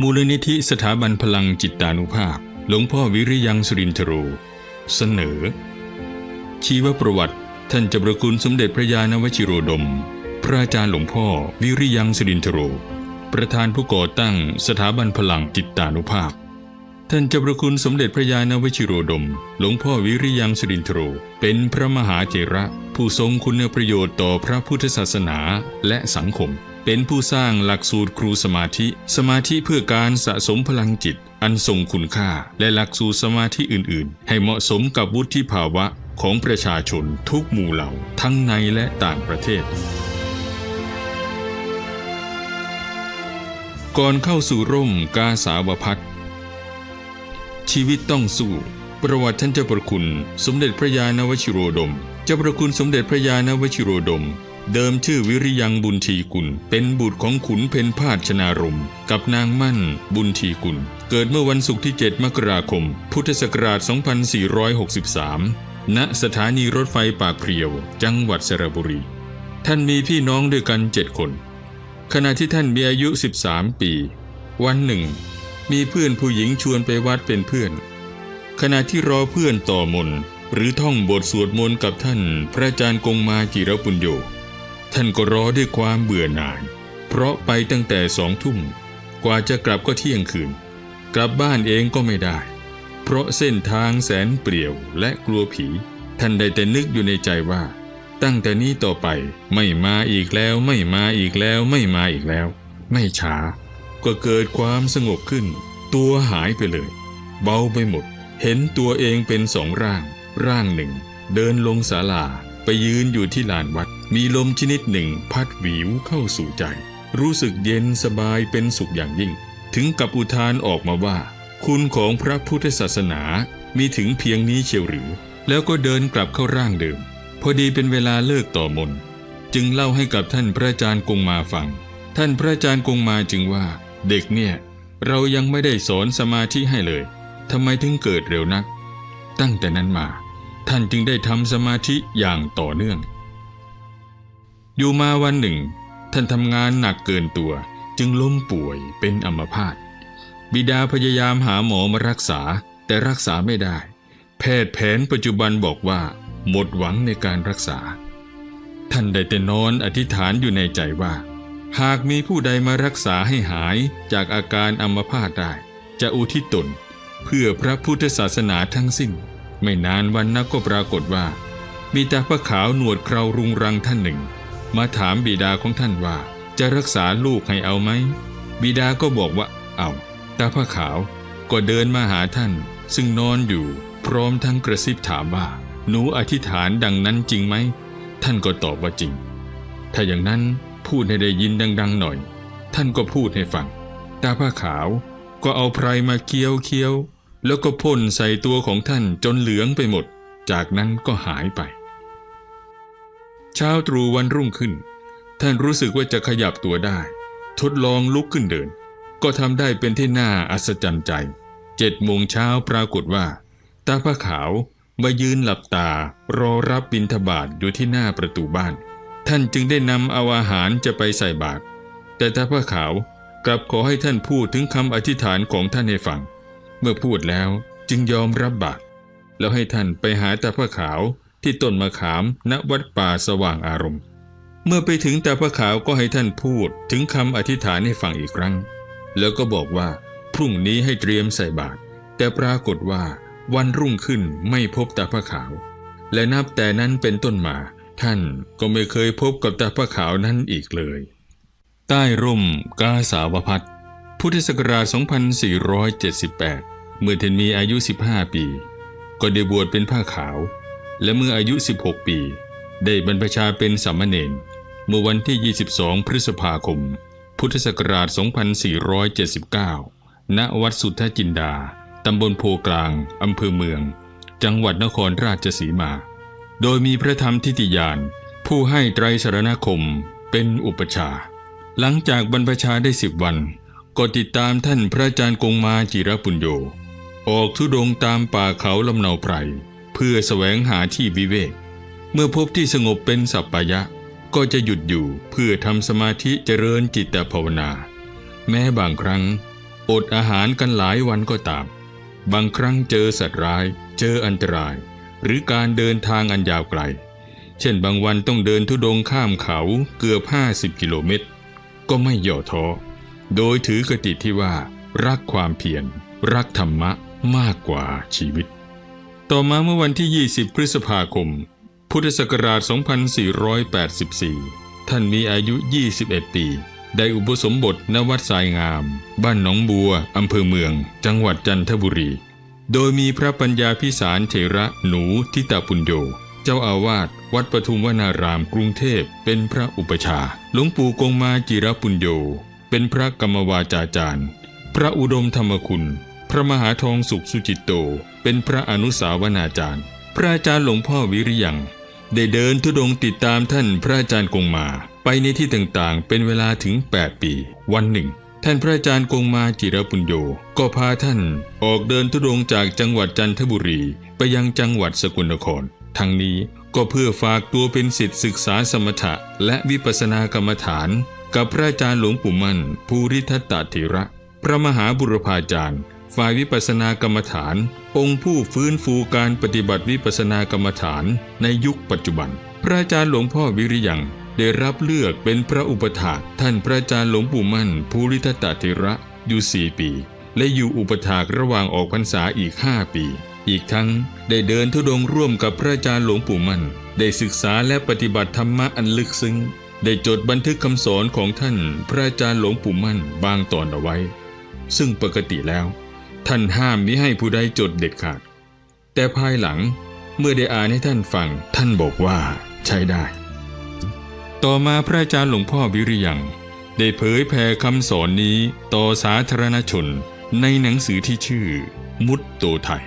มูลนิธิสถาบันพลังจิตานุภาพ หลวงพ่อวิริยังสุรินทโรเสนอ ชีวประวัติท่านจ้าประคุณสมเด็จพระยาณวชิโรดม พระอาจารย์หลวงพ่อวิริยังสุรินทโรประธานผู้ก่อตั้งสถาบันพลังจิตานุภาพ ท่านจ้าประคุณสมเด็จพระยาณวชิโรดม หลวงพ่อวิริยังสุรินทโรเป็นพระมหาเถระ ผู้ทรงคุณประโยชน์ต่อพระพุทธศาสนาและสังคม เป็นผู้สร้างหลักสูตรครูสมาธิ สมาธิเพื่อการสะสมพลังจิต อันทรงคุณค่า และหลักสูตรสมาธิอื่น ๆ ให้เหมาะสมกับวุฒิภาวะของประชาชนทุกหมู่เหล่าทั้งในและต่างประเทศ ก่อนเข้าสู่ร่มกาสาวพัฒชีวิตต้องสู้ ประวัติท่านเจ้าประคุณ สมเด็จพระยาณวชิโรดม เจ้าประคุณสมเด็จพระยาณวชิโรดม เดิมชื่อวิริยังบุญทีกุล เป็นบุตรของขุนเพนพาชนารม กับนางมั่นบุญทีกุล เกิดเมื่อวันศุกร์ที่ 7 มกราคม พุทธศักราช 2463 ณ สถานีรถไฟปากเพียว จังหวัดสระบุรี ท่านมีพี่น้องด้วยกันเจ็ดคน ขณะที่ท่านมีอายุ 13 ปี วันหนึ่ง มีเพื่อนผู้หญิงชวนไปวัดเป็นเพื่อน ขณะที่รอเพื่อนต่อมนหรือท่องบทสวดมนต์กับท่านพระอาจารย์กงมาจิรปุญโญ ท่านก็รอด้วยความเบื่อหน่าย เพราะไปตั้งแต่สองทุ่ม กว่าจะกลับก็เที่ยงคืน กลับบ้านเองก็ไม่ได้ เพราะเส้นทางแสนเปลี่ยวและกลัวผี ท่านได้แต่นึกอยู่ในใจว่า ตั้งแต่นี้ต่อไปไม่มาอีกแล้วไม่มาอีกแล้วไม่มาอีกแล้ว ไม่ช้า ก็เกิดความสงบขึ้น ตัวหายไปเลย เบาไปหมด เห็นตัวเองเป็นสองร่าง ร่างหนึ่ง เดินลงศาลาไปยืนอยู่ที่ลานวัด มีลมชนิดหนึ่งพัดหวิวเข้าสู่ใจ รู้สึกเย็นสบายเป็นสุขอย่างยิ่ง ถึงกับอุทานออกมาว่า คุณของพระพุทธศาสนามีถึงเพียงนี้เชียวหรือ แล้วก็เดินกลับเข้าร่างเดิม พอดีเป็นเวลาเลิกต่อมน จึงเล่าให้กับท่านพระอาจารย์กงมาฟัง ท่านพระอาจารย์กงมาจึงว่า เด็กเนี่ย เรายังไม่ได้สอนสมาธิให้เลยทำไมถึงเกิดเร็วนัก ตั้งแต่นั้นมา ท่านจึงได้ทำสมาธิอย่างต่อเนื่อง อยู่มาวันหนึ่ง ท่านทำงานหนักเกินตัวจึงล้มป่วยเป็นอัมพาตบิดาพยายามหาหมอมารักษาแต่รักษาไม่ได้ แพทย์แผนปัจจุบันบอกว่า หมดหวังในการรักษา ท่านได้แต่นอนอธิษฐานอยู่ในใจว่า หากมีผู้ใดมารักษาให้หายจากอาการอัมพาตได้ จะอุทิศตน เพื่อพระพุทธศาสนาทั้งสิ้น ไม่นานวันนักก็ปรากฏว่า มีตาพระขาวหนวดเครารุงรังท่านหนึ่ง มาถามบิดาของท่านว่า จะรักษาลูกให้เอาไหม บิดาก็บอกว่าเอาตาพระขาวก็เดินมาหาท่าน ซึ่งนอนอยู่ พร้อมทั้งกระซิบถามว่า หนูอธิษฐานดังนั้นจริงไหม ท่านก็ตอบว่าจริง ถ้าอย่างนั้นพูดให้ได้ยินดัง ๆ หน่อย ท่านก็พูดให้ฟัง ตาผ้าขาวก็เอาไพรมาเคี้ยวเคี้ยวๆแล้วก็พ่นใส่ตัวของท่านจนเหลืองไปหมด จากนั้นก็หายไป เช้าตรู่วันรุ่งขึ้น ท่านรู้สึกว่าจะขยับตัวได้ ทดลองลุกขึ้นเดิน ก็ทำได้เป็นที่น่าอัศจรรย์ใจเจ็ดโมงเช้าปรากฏว่า ตาผ้าขาวมายืนหลับตารอรับบิณฑบาตอยู่ที่หน้าประตูบ้าน ท่านจึงได้นำเอาอาหารจะไปใส่บาตรแต่ตาผ้าขาวกลับขอให้ท่านพูดถึงคำอธิษฐานของท่านให้ฟัง เมื่อพูดแล้วจึงยอมรับบาตรแล้วให้ท่านไปหาตาผ้าขาว ที่ต้นมะขามณวัดป่าสว่างอารมณ์ เมื่อไปถึงตาผ้าขาวก็ให้ท่านพูดถึงคำอธิษฐานให้ฟังอีกครั้ง แล้วก็บอกว่า พรุ่งนี้ให้เตรียมใส่บาตรแต่ปรากฏว่าวันรุ่งขึ้นไม่พบตาผ้าขาว และนับแต่นั้นเป็นต้นมา ท่านก็ไม่เคยพบกับตาผ้าขาวนั้นอีกเลย ใต้ร่มกาสาวพัฒน์พุทธศักราช 2478 เมื่อท่านมีอายุ 15 ปี ก็ได้บวชเป็นผ้าขาว และเมื่ออายุ 16 ปี ได้บรรพชาเป็นสามเณรเมื่อวันที่ 22 พฤษภาคม พุทธศักราช 2479 ณ วัดสุทธจินดา ตำบลโพกลาง อำเภอเมือง จังหวัดนครราชสีมา โดยมีพระธรรมทิติยาน ผู้ให้ไตรสรณคมเป็นอุปชา หลังจากบรรพชาได้สิบวัน ก็ติดตามท่านพระอาจารย์กงมาจิรปุญโญออกทุดงตามป่าเขาลำเนาไพร พื่อแสวงหาที่วิเวก เมื่อพบที่สงบเป็นสัปปายะ ก็จะหยุดอยู่เพื่อทำสมาธิเจริญจิตภาวนา แม้บางครั้ง อดอาหารกันหลายวันก็ตาม บางครั้งเจอสัตว์ร้าย เจออันตราย หรือการเดินทางอันยาวไกล เช่นบางวันต้องเดินทุดงข้ามเขาเกือบ 50 กิโลเมตร ก็ไม่ย่อท้อ โดยถือกติที่ว่า รักความเพียรรักธรรมะมากกว่าชีวิต ต่อมาเมื่อวันที่ 20 พฤษภาคม พุทธศักราช 2484 ท่านมีอายุ 21 ปี ได้อุปสมบทณวัดสายงาม บ้านหนองบัว อำเภอเมือง จังหวัดจันทบุรี โดยมีพระปัญญาพิสารเถระหนูทิตาปุญโญเจ้าอาวาสวัดปทุมวนารามกรุงเทพเป็นพระอุปชาหลวงปู่กงมาจิรปุญโญเป็นพระกรรมวาจาจารย์ พระอุดมธรรมคุณ พระมหาทองสุขสุจิตโต เป็นพระอนุสาวนาจารย์ พระอาจารย์หลวงพ่อวิริยัง ได้เดินทุดงค์ติดตามท่านพระอาจารย์กงมา ไปในที่ต่างๆ เป็นเวลาถึง 8 ปี วันหนึ่ง ท่านพระอาจารย์กงมาจิรปุญโญก็พาท่านออกเดินทุดงค์จากจังหวัดจันทบุรี ไปยังจังหวัดสกลนคร ทั้งนี้ก็เพื่อฝากตัวเป็นศิษย์ศึกษาสมถะและวิปัสสนากรรมฐาน กับพระอาจารย์หลวงปู่มั่นภูริทัตตเถระ พระมหาบุรพาจารย์ ฝ่ายวิปัสสนากรรมฐาน องค์ผู้ฟื้นฟูการปฏิบัติวิปัสสนากรรมฐานในยุคปัจจุบัน พระอาจารย์หลวงพ่อวิริยังได้รับเลือกเป็นพระอุปถากท่านพระอาจารย์หลวงปู่มั่นภูริทัตตเถระอยู่สี่ปี และอยู่อุปถากระหว่างออกพรรษาอีกห้าปี อีกทั้งได้เดินทุดงร่วมกับพระอาจารย์หลวงปู่มั่น ได้ศึกษาและปฏิบัติธรรมะอันลึกซึ้ง ได้จดบันทึกคำสอนของท่านพระอาจารย์หลวงปู่มั่นบางตอนเอาไว้ ซึ่งปกติแล้ว ท่านห้ามมิให้ผู้ใดจดเด็ดขาด แต่ภายหลังเมื่อได้อ่านให้ท่านฟังท่านบอกว่าใช้ได้ ต่อมาพระอาจารย์หลวงพ่อวิริยังได้เผยแผ่คำสอนนี้ต่อสาธารณชนในหนังสือที่ชื่อ มุตโตไทย